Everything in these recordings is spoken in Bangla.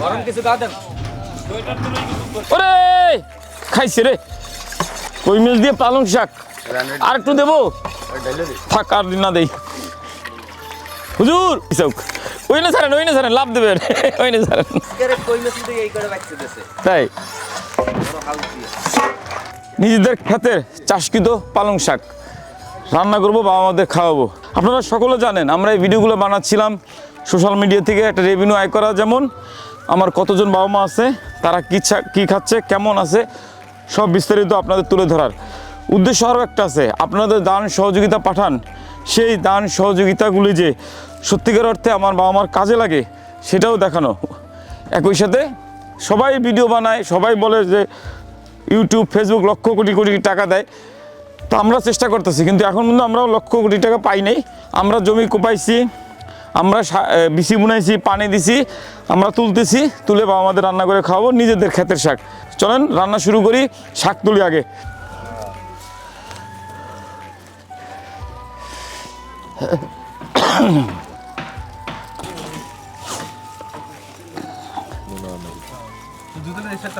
গরম কিছু দাও দেন। ওরে খাইছে রে। কই মিল দিয়ে পালং শাক। আর একটু দেবো? থাক আর দিন না দেই। হুজুর চৌক ওই না ছাড়েন ওই না ছাড়েন লাভ দেবেন। ওই না ছাড়েন। তাই। নিজেদের চাষকৃত পালং শাক। রান্না করব বাবা আমাদের খাওয়াবো। আপনারা সকলে জানেন, আমরা এই ভিডিওগুলো বানাচ্ছিলাম সোশ্যাল মিডিয়া থেকে একটা রেভিনিউ আয় করা। যেমন আমার কতজন বাবা মা আছে, তারা কী কী খাচ্ছে, কেমন আছে, সব বিস্তারিত আপনাদের তুলে ধরার উদ্দেশ্য আরও একটা আছে। আপনাদের দান সহযোগিতা পাঠান। সেই দান সহযোগিতাগুলি যে সত্যিকার অর্থে আমার বাবা মার কাজে লাগে, সেটাও দেখানো। একই সাথে সবাই ভিডিও বানায়, সবাই বলে যে ইউটিউব ফেসবুক লক্ষ কোটি কোটি টাকা দেয়। তো আমরা চেষ্টা করতেছি, কিন্তু এখন কিন্তু আমরাও লক্ষ কোটি টাকা পাই নাই। আমরা জমি কোপাইছি, আমরা বিচি বুনাইছি, পানি দিছি, আমরা তুলতেছি, তুলে বাবা আমাদের রান্না করে খাওয়াবো, নিজেদের ক্ষেতের শাক। চলেন, রান্না শুরু করি, শাক তুলি আগে।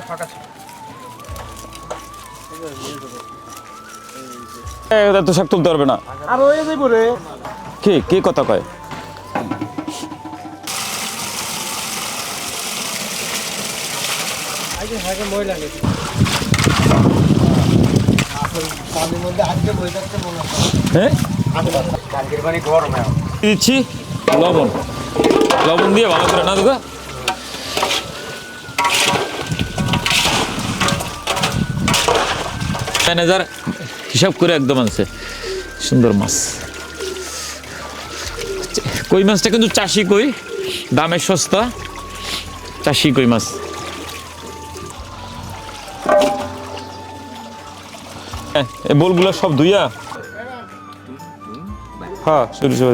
ফাঁকা ছিল। এত শাক তুলতে পারবে না। আর ওই যাইব রে। কে কে কথা কয়? দিচ্ছি লবণ। লবণ দিয়ে ভালো করে না ম্যানেজার হিসাব করে একদম আনছে সুন্দর মাছ। কই মাছটা কিন্তু চাষি কই? দামে সস্তা। চাষি কই মাছ? বোলগুলো সব ধুইয়া? হ্যাঁ সরিষা